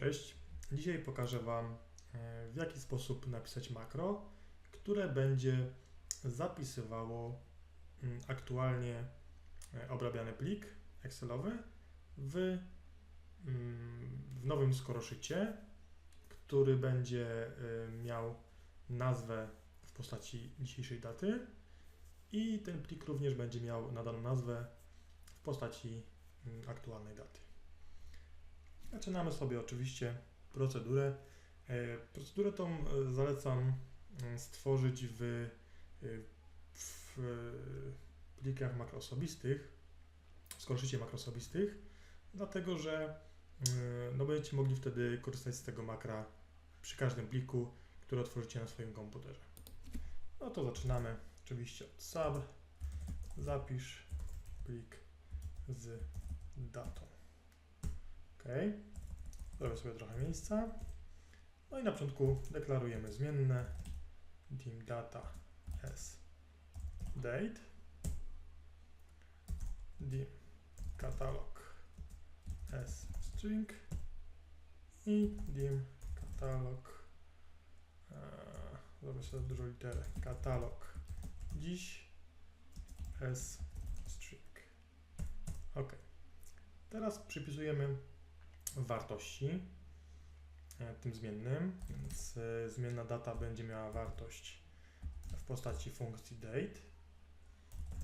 Cześć. Dzisiaj pokażę Wam, e, w jaki sposób napisać makro, które będzie zapisywało mm, aktualnie e, obrabiany plik Excelowy w, mm, w nowym skoroszycie, który będzie e, miał nazwę w postaci dzisiejszej daty i ten plik również będzie miał nadaną nazwę w postaci mm, aktualnej daty. Zaczynamy sobie oczywiście procedurę. E, Procedurę tą e, zalecam mm, stworzyć w, e, w e, plikach makroosobistych, w skoroszycie makroosobistych, dlatego że e, no, będziecie mogli wtedy korzystać z tego makra przy każdym pliku, który otworzycie na swoim komputerze. No to zaczynamy oczywiście od sub, zapisz plik z datą. OK. Zrobię sobie trochę miejsca. No i na początku deklarujemy zmienne. Dim data as date. Dim katalog as string. I dim katalog e, zrobię sobie dużo litery. Katalog dziś as string. Ok. Teraz przypisujemy wartości e, tym zmiennym, więc e, zmienna data będzie miała wartość w postaci funkcji date.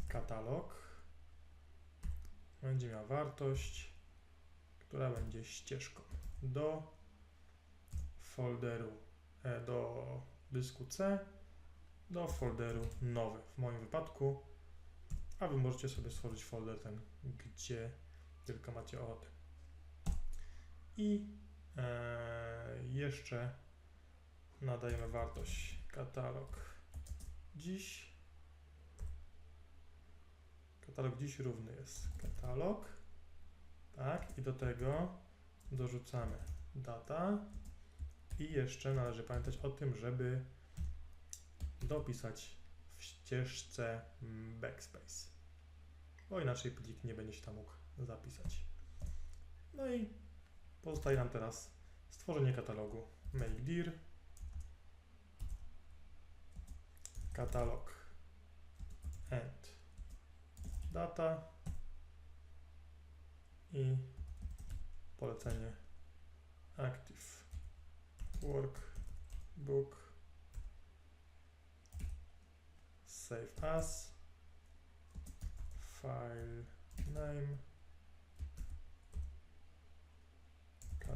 Katalog będzie miała wartość, która będzie ścieżką do folderu, e, do dysku C, do folderu nowy w moim wypadku, a Wy możecie sobie stworzyć folder ten, gdzie tylko macie ochotę. I e, jeszcze nadajemy wartość katalog dziś. Katalog dziś równy jest katalog. Tak, i do tego dorzucamy data. I jeszcze należy pamiętać o tym, żeby dopisać w ścieżce backspace, bo inaczej plik nie będzie się tam mógł zapisać. No i Pozostaje nam teraz stworzenie katalogu. Make dir. Katalog and data. I polecenie active workbook. Save as. File name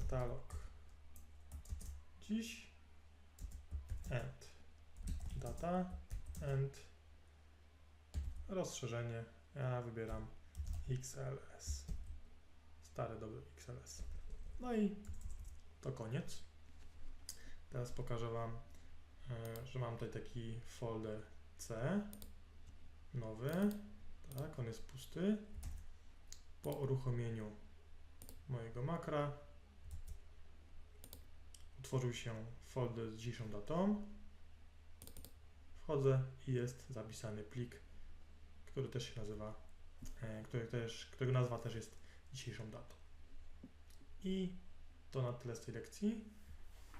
katalog. Dziś and data and rozszerzenie. Ja wybieram XLS stary dobry XLS no i to koniec. Teraz pokażę Wam e, że mam tutaj taki folder C. Nowy. Tak, on jest pusty. Po uruchomieniu mojego makra utworzył się folder z dzisiejszą datą. Wchodzę i jest zapisany plik, który też się nazywa, e, który też, którego nazwa też jest dzisiejszą datą. I to na tyle z tej lekcji.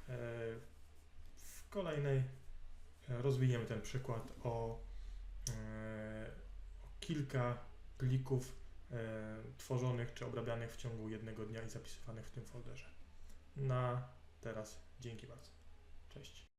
E, w kolejnej e, rozwiniemy ten przykład o, o kilka plików tworzonych czy obrabianych w ciągu jednego dnia i zapisywanych w tym folderze. Na teraz dzięki bardzo. Cześć.